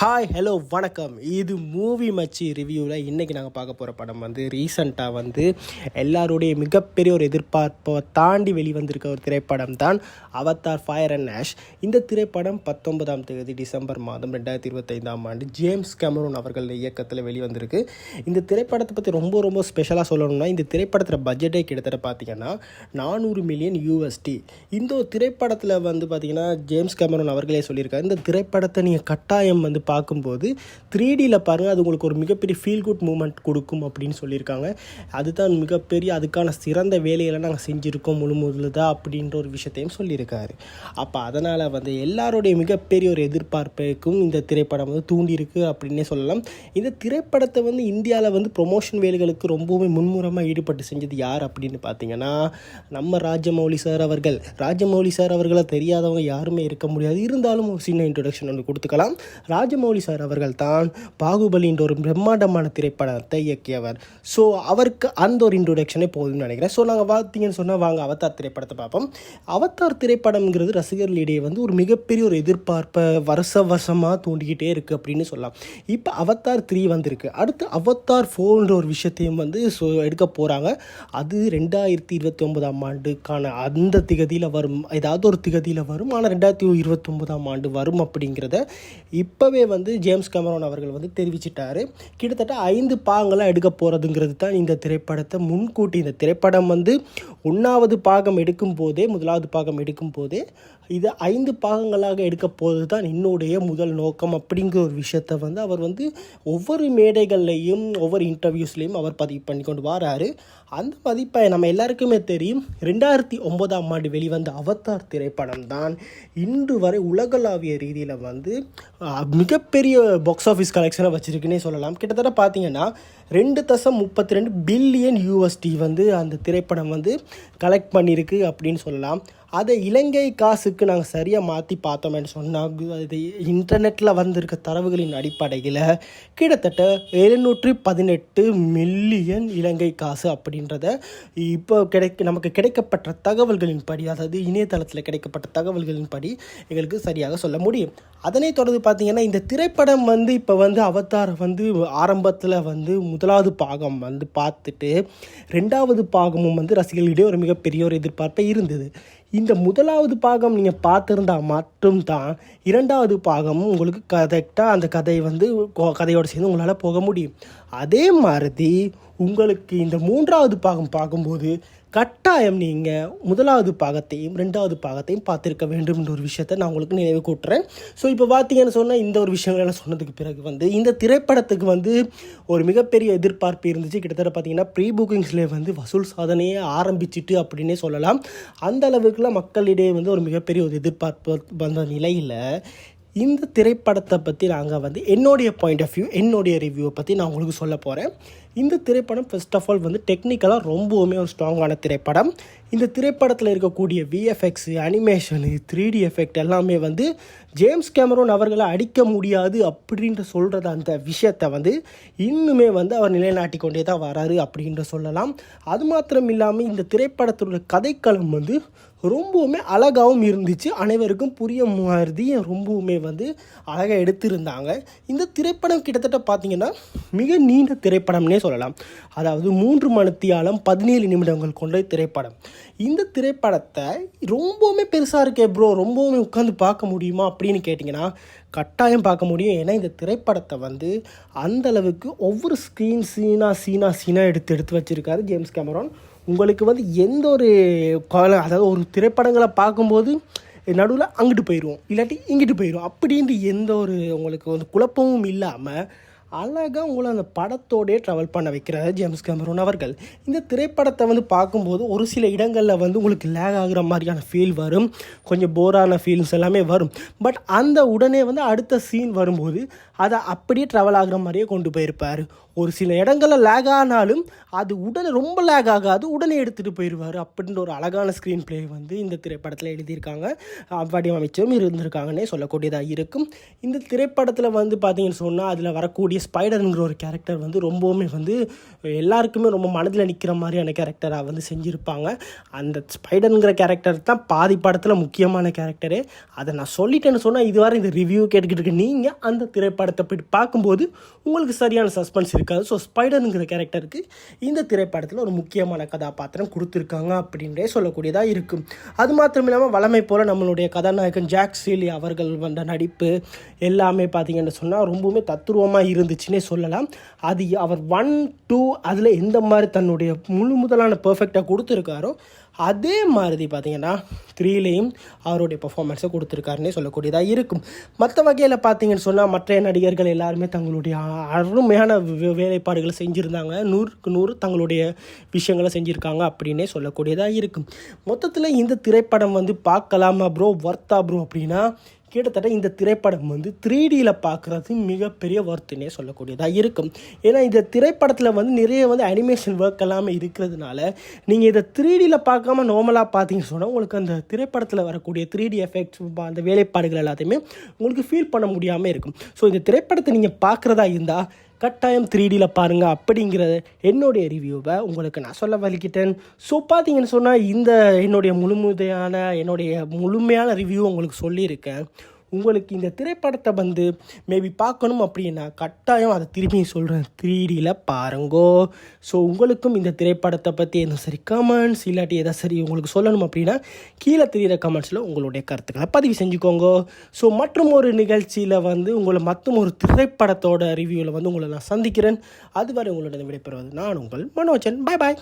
Hi hello வணக்கம். இது movie மச்சி ரிவ்யூவில் இன்றைக்கி நாங்கள் பார்க்க போகிற படம் வந்து ரீசண்டாக வந்து எல்லாருடைய மிகப்பெரிய ஒரு எதிர்பார்ப்பை தாண்டி வெளிவந்திருக்க ஒரு திரைப்படம் தான் அவத்தார் ஃபயர் அண்ட் ஆஷ் இந்த திரைப்படம் பத்தொன்பதாம் தேதி டிசம்பர் மாதம் ரெண்டாயிரத்தி இருபத்தைந்தாம் ஆண்டு ஜேம்ஸ் கேமரூன் அவர்கள் இயக்கத்தில் வெளிவந்திருக்கு. இந்த திரைப்படத்தை பற்றி ரொம்ப ரொம்ப ஸ்பெஷலாக சொல்லணும்னா இந்த திரைப்படத்தில் பட்ஜெட்டே கிட்டத்தட்ட பார்த்தீங்கன்னா நானூறு மில்லியன் யூஎஸ்டி இந்த திரைப்படத்தில் வந்து பார்த்தீங்கன்னா ஜேம்ஸ் கேமரூன் அவர்களே சொல்லியிருக்காரு இந்த திரைப்படத்தை நீங்கள் கட்டாயம் வந்து பார்க்கும்போது த்ரீ டியில் பாருங்கள் அது உங்களுக்கு ஒரு மிகப்பெரிய ஃபீல் குட் மூமெண்ட் கொடுக்கும் அப்படின்னு சொல்லியிருக்காங்க. அதுதான் மிகப்பெரிய அதுக்கான சிறந்த வேலையெல்லாம் நாங்கள் செஞ்சுருக்கோம் முழு முழுதா அப்படின்ற ஒரு விஷயத்தையும் சொல்லியிருக்காரு. அப்போ அதனால் வந்து எல்லாருடைய மிகப்பெரிய ஒரு எதிர்பார்ப்புக்கும் இந்த திரைப்படம் வந்து தூண்டியிருக்கு அப்படின்னே சொல்லலாம். இந்த திரைப்படத்தை வந்து இந்தியாவில் வந்து ப்ரொமோஷன் வேலைகளுக்கு ரொம்பவுமே முன்முறமாக ஈடுபட்டு செஞ்சது யார் அப்படின்னு பார்த்தீங்கன்னா நம்ம ராஜமௌலி சார் அவர்கள். ராஜமௌலி சார் அவர்களை தெரியாதவங்க யாருமே இருக்க முடியாது. இருந்தாலும் ஒரு சின்ன இன்ட்ரொடக்ஷன் ஒன்று கொடுத்துக்கலாம். ராஜ ராஜமௌலி சார் அவர்கள் தான் பாகுபலின்ற ஒரு பிரம்மாண்டமான திரைப்படத்தை இயக்கியவர். ஸோ அவருக்கு அந்த ஒரு இன்ட்ரொடக்ஷனே போதும்னு நினைக்கிறேன். ஸோ நாங்கள் பார்த்தீங்கன்னு சொன்னால் வாங்க அவதார் திரைப்படத்தை பார்ப்போம். அவதார் திரைப்படம்ங்கிறது ரசிகர்களிடையே வந்து ஒரு மிகப்பெரிய ஒரு எதிர்பார்ப்பை வருஷ வருஷமாக தூண்டிக்கிட்டே இருக்குது அப்படின்னு சொல்லலாம். இப்போ அவதார் த்ரீ வந்திருக்கு. அடுத்து அவதார் ஃபோர்ன்ற ஒரு விஷயத்தையும் வந்து ஸோ எடுக்க போகிறாங்க அது ரெண்டாயிரத்தி இருபத்தி ஒன்பதாம் ஆண்டுக்கான அந்த திகதியில் வரும் ஏதாவது ஒரு திகதியில் வரும். ஆனால் ரெண்டாயிரத்தி இருபத்தொம்போதாம் ஆண்டு வரும் அப்படிங்கிறத இப்போவே வந்து ஜேம்ஸ் கேமரோன் அவர்கள் வந்து தெரிவிச்சிட்டார். கிட்டத்தட்ட ஐந்து பாகங்களாக எடுக்க போகிறதுங்கிறது தான் இந்த திரைப்படத்தை முன்கூட்டி இந்த திரைப்படம் வந்து ஒன்றாவது பாகம் எடுக்கும் போதே முதலாவது பாகம் எடுக்கும் போதே இது ஐந்து பாகங்களாக எடுக்க போகிறது தான் என்னுடைய முதல் நோக்கம் அப்படிங்கிற ஒரு விஷயத்த வந்து அவர் வந்து ஒவ்வொரு மேடைகள்லையும் ஒவ்வொரு இன்டர்வியூஸ்லேயும் அவர் பதிவு பண்ணி கொண்டு வராரு. அந்த பதிப்பை நம்ம எல்லாருக்குமே தெரியும். ரெண்டாயிரத்தி ஒன்பதாம் ஆண்டு வெளிவந்த அவதார் திரைப்படம் தான் இன்று வரை உலகளாவிய ரீதியில் வந்து மிக மிகப்பெரிய பாக்ஸ் ஆஃபீஸ் கலெக்ஷனை வச்சுருக்குன்னே சொல்லலாம். கிட்டத்தட்ட பார்த்தீங்கன்னா ரெண்டு தசம் முப்பத்தி ரெண்டு பில்லியன் யூஎஸ்டி வந்து அந்த திரைப்படம் வந்து கலெக்ட் பண்ணியிருக்கு அப்படின்னு சொல்லலாம். அதை இலங்கை காசுக்கு நாங்கள் சரியாக மாற்றி பார்த்தோம்னு சொன்னால் அது இன்டர்நெட்டில் வந்திருக்க தரவுகளின் அடிப்படையில் கிட்டத்தட்ட எழுநூற்றி பதினெட்டு மில்லியன் இலங்கை காசு அப்படின்றத இப்போ கிடைக்க நமக்கு கிடைக்கப்பட்ட தகவல்களின் படி அதாவது இணையதளத்தில் கிடைக்கப்பட்ட தகவல்களின் படி எங்களுக்கு சரியாக சொல்ல முடியும். அதனை தொடர்ந்து பார்த்தீங்கன்னா இந்த திரைப்படம் வந்து இப்போ வந்து அவதார் வந்து ஆரம்பத்தில் வந்து முதலாவது பாகம் வந்து பார்த்துட்டு ரெண்டாவது பாகமும் வந்து ரசிகர்களிடையே ஒரு மிகப்பெரிய ஒரு எதிர்பார்ப்பை இருந்தது. இந்த முதலாவது பாகம் நீங்கள் பார்த்துருந்தா மட்டும்தான் இரண்டாவது பாகமும் உங்களுக்கு கரெக்டாக அந்த கதை வந்து கதையோடு சேர்ந்து உங்களால் போக முடியும். அதே மாதிரி உங்களுக்கு இந்த மூன்றாவது பாகம் பார்க்கும்போது கட்டாயம் நீங்கள் முதலாவது பாகத்தையும் ரெண்டாவது பாகத்தையும் பார்த்துருக்க வேண்டும்ன்ற ஒரு விஷயத்தை நான் உங்களுக்கு நினைவு கூட்டுறேன். ஸோ இப்போ பார்த்தீங்கன்னு சொன்னால் இந்த ஒரு விஷயங்களெல்லாம் சொன்னதுக்கு பிறகு வந்து இந்த திரைப்படத்துக்கு வந்து ஒரு மிகப்பெரிய எதிர்பார்ப்பு இருந்துச்சு. கிட்டத்தட்ட பார்த்தீங்கன்னா ப்ரீ புக்கிங்ஸ்லேயே வந்து வசூல் சாதனையே ஆரம்பிச்சிட்டு அப்படின்னே சொல்லலாம். அந்த அளவுக்குலாம் மக்களிடையே வந்து ஒரு மிகப்பெரிய ஒரு எதிர்பார்ப்பு வந்த நிலையில் இந்த திரைப்படத்தை பற்றி நாங்கள் வந்து என்னுடைய பாயிண்ட் ஆஃப் வியூ என்னுடைய ரிவ்யூவை பற்றி நான் உங்களுக்கு சொல்ல போகிறேன் இந்த திரைப்படம் ஃபர்ஸ்ட் ஆஃப் ஆல் வந்து டெக்னிக்கலாக ரொம்பவுமே ஒரு ஸ்ட்ராங்கான திரைப்படம். இந்த திரைப்படத்தில் இருக்கக்கூடிய VFX animation three D effect எல்லாமே வந்து ஜேம்ஸ் கேமரோன் அவர்களை அடிக்க முடியாது அப்படின்ற சொல்கிறத அந்த விஷயத்தை வந்து இன்னுமே வந்து அவர் நிலைநாட்டி கொண்டே தான் வராரு அப்படின்ற சொல்லலாம். அது மாத்திரம் இல்லாமல் இந்த திரைப்படத்தினுடைய கதைக்களம் வந்து ரொம்பவுமே அழகாகவும் இருந்துச்சு. அனைவருக்கும் புரிய மாதிரி ரொம்பவுமே வந்து அழகாக எடுத்திருந்தாங்க. இந்த திரைப்படம் கிட்டத்தட்ட பார்த்தீங்கன்னா மிக நீண்ட திரைப்படம்னே சொல்லலாம். அதாவது மூன்று மணித்தியாலம் பதினேழு நிமிடங்கள் கொண்ட திரைப்படம். இந்த திரைப்படத்தை ரொம்பவுமே பெருசாக இருக்கே ப்ரோ ரொம்பவுமே உட்காந்து பார்க்க முடியுமா அப்படின்னு கேட்டிங்கன்னா கட்டாயம் பார்க்க முடியும். ஏன்னா இந்த திரைப்படத்தை வந்து அந்த அளவுக்கு ஒவ்வொரு ஸ்க்ரீன் சீனாக சீனாக சீனாக எடுத்து எடுத்து வச்சுருக்காரு ஜேம்ஸ் கேமரான் உங்களுக்கு வந்து எந்த ஒரு கால அதாவது ஒரு திரைப்படங்களை பார்க்கும்போது நடுவில் அங்கிட்டு போயிடுவோம் இல்லாட்டி இங்கிட்டு போயிடுவோம் அப்படின்ட்டு எந்த ஒரு உங்களுக்கு வந்து குழப்பமும் இல்லாமல் அழகாக உங்களை அந்த படத்தோடே ட்ராவல் பண்ண வைக்கிறார் ஜேம்ஸ் கேமரூன் அவர்கள். இந்த திரைப்படத்தை வந்து பார்க்கும்போது ஒரு சில இடங்களில் வந்து உங்களுக்கு லேக் ஆகுற மாதிரியான ஃபீல் வரும். கொஞ்சம் போரான ஃபீல்ஸ் எல்லாமே வரும். பட் அந்த உடனே வந்து அடுத்த சீன் வரும்போது அதை அப்படியே ட்ராவல் ஆகுற மாதிரியே கொண்டு போயிருப்பார். ஒரு சில இடங்களில் லேக் ஆனாலும் அது உடனே ரொம்ப லேக் ஆகாது. உடனே எடுத்துகிட்டு போயிடுவார் அப்படின்ற ஒரு அழகான ஸ்க்ரீன் ப்ளே வந்து இந்த திரைப்படத்தில் எழுதியிருக்காங்க. அஹ் வடிவமைச்சும் இருந்திருக்காங்கன்னே சொல்லக்கூடியதாக இருக்கும். இந்த திரைப்படத்தில் வந்து பார்த்தீங்கன்னு சொன்னால் அதில் வரக்கூடிய ஸ்பைடருங்கிற ஒரு கேரக்டர் வந்து ரொம்பவுமே வந்து எல்லாருக்குமே ரொம்ப மனதில் நிற்கிற மாதிரியான கேரக்டராக வந்து செஞ்சுருப்பாங்க. அந்த ஸ்பைடருங்கிற கேரக்டர் தான் பாதி படத்தில் முக்கியமான கேரக்டரு அதை நான் சொல்லிட்டேன்னு சொன்னால் இதுவரை இந்த ரிவ்யூ கேட்டுக்கிட்டு இருக்க நீங்கள் அந்த திரைப்படத்தை போய் பார்க்கும்போது உங்களுக்கு சரியான சஸ்பென்ஸ் இருக்காது. ஸோ ஸ்பைடருங்கிற கேரக்டருக்கு இந்த திரைப்படத்தில் ஒரு முக்கியமான கதாபாத்திரம் கொடுத்துருக்காங்க அப்படின்றே சொல்லக்கூடியதாக இருக்கும். அது மாத்திரம் இல்லாமல் வளமை போல் நம்மளுடைய கதாநாயகன் ஜாக் சீலி அவர்கள் வந்த நடிப்பு எல்லாமே பார்த்தீங்கன்னு சொன்னால் ரொம்பவுமே தத்துருவமாக இருந்துச்சுன்னே சொல்லலாம். அது அவர் ஒன் டூ அதில் எந்த மாதிரி தன்னுடைய முழு முதலான பர்ஃபெக்டாக கொடுத்துருக்காரோ அதே மாதிரி பார்த்தீங்கன்னா த்ரீலேயும் அவருடைய பர்ஃபார்மன்ஸை கொடுத்துருக்காருன்னே சொல்லக்கூடியதாக இருக்கும். மற்ற வகையில் பார்த்தீங்கன்னு சொன்னால் மற்ற நடிகர்கள் எல்லாருமே தங்களுடைய அருமையான வே- வேலைப்பாடுகளை செஞ்சுருந்தாங்க. நூறுக்கு நூறு தங்களுடைய விஷயங்களை செஞ்சுருக்காங்க அப்படின்னே சொல்லக்கூடியதாக இருக்கும். மொத்தத்தில் இந்த திரைப்படம் வந்து பார்க்கலாமா ப்ரோ ஒர்த்தா ப்ரோ அப்படின்னா கிட்டத்தட்ட இந்த திரைப்படம் வந்து த்ரீ டியில் பார்க்குறது மிகப்பெரிய ஒர்த்துனே சொல்லக்கூடியதாக இருக்கும். ஏன்னா இந்த திரைப்படத்தில் வந்து நிறைய வந்து அனிமேஷன் ஒர்க் எல்லாமே இருக்கிறதுனால நீங்கள் இதை த்ரீ டியில் பார்க்காம நார்மலாக பார்த்தீங்கன்னு சொன்னால் உங்களுக்கு அந்த திரைப்படத்தில் வரக்கூடிய த்ரீ டி எஃபெக்ட்ஸ் அந்த வேலைப்பாடுகள் எல்லாத்தையுமே உங்களுக்கு ஃபீல் பண்ண முடியாமல் இருக்கும். ஸோ இந்த திரைப்படத்தை நீங்கள் பார்க்குறதா இருந்தால் கட்டாயம் த்ரீ டியில் பாருங்கள் அப்படிங்கிற என்னுடைய ரிவ்யூவை உங்களுக்கு நான் சொல்ல வலிக்கிட்டேன். ஸோ பார்த்தீங்கன்னு சொன்னால் இந்த என்னுடைய முழுமுதையான என்னுடைய முழுமையான ரிவ்யூ உங்களுக்கு சொல்லியிருக்கேன். உங்களுக்கு இந்த திரைப்படத்தை வந்து மேபி பார்க்கணும் அப்படின்னா கட்டாயம் அதை திரும்பி சொல்கிறேன் த்ரீ டியில் பாருங்கோ. ஸோ உங்களுக்கும் இந்த திரைப்படத்தை பற்றி எதுவும் சரி கமெண்ட்ஸ் இல்லாட்டி எதாவது சரி உங்களுக்கு சொல்லணும் அப்படின்னா கீழே தெரிகிற கமெண்ட்ஸில் உங்களுடைய கருத்துக்களை பதிவு செஞ்சுக்கோங்க. ஸோ மற்றும் ஒரு நிகழ்ச்சியில் வந்து உங்களை மற்றும் ஒரு திரைப்படத்தோட ரிவ்யூவில் வந்து உங்களை நான் சந்திக்கிறேன். அதுவரை உங்களுடைய விடைபெறுவது நான் உங்கள் மனோஜன். பாய் பாய்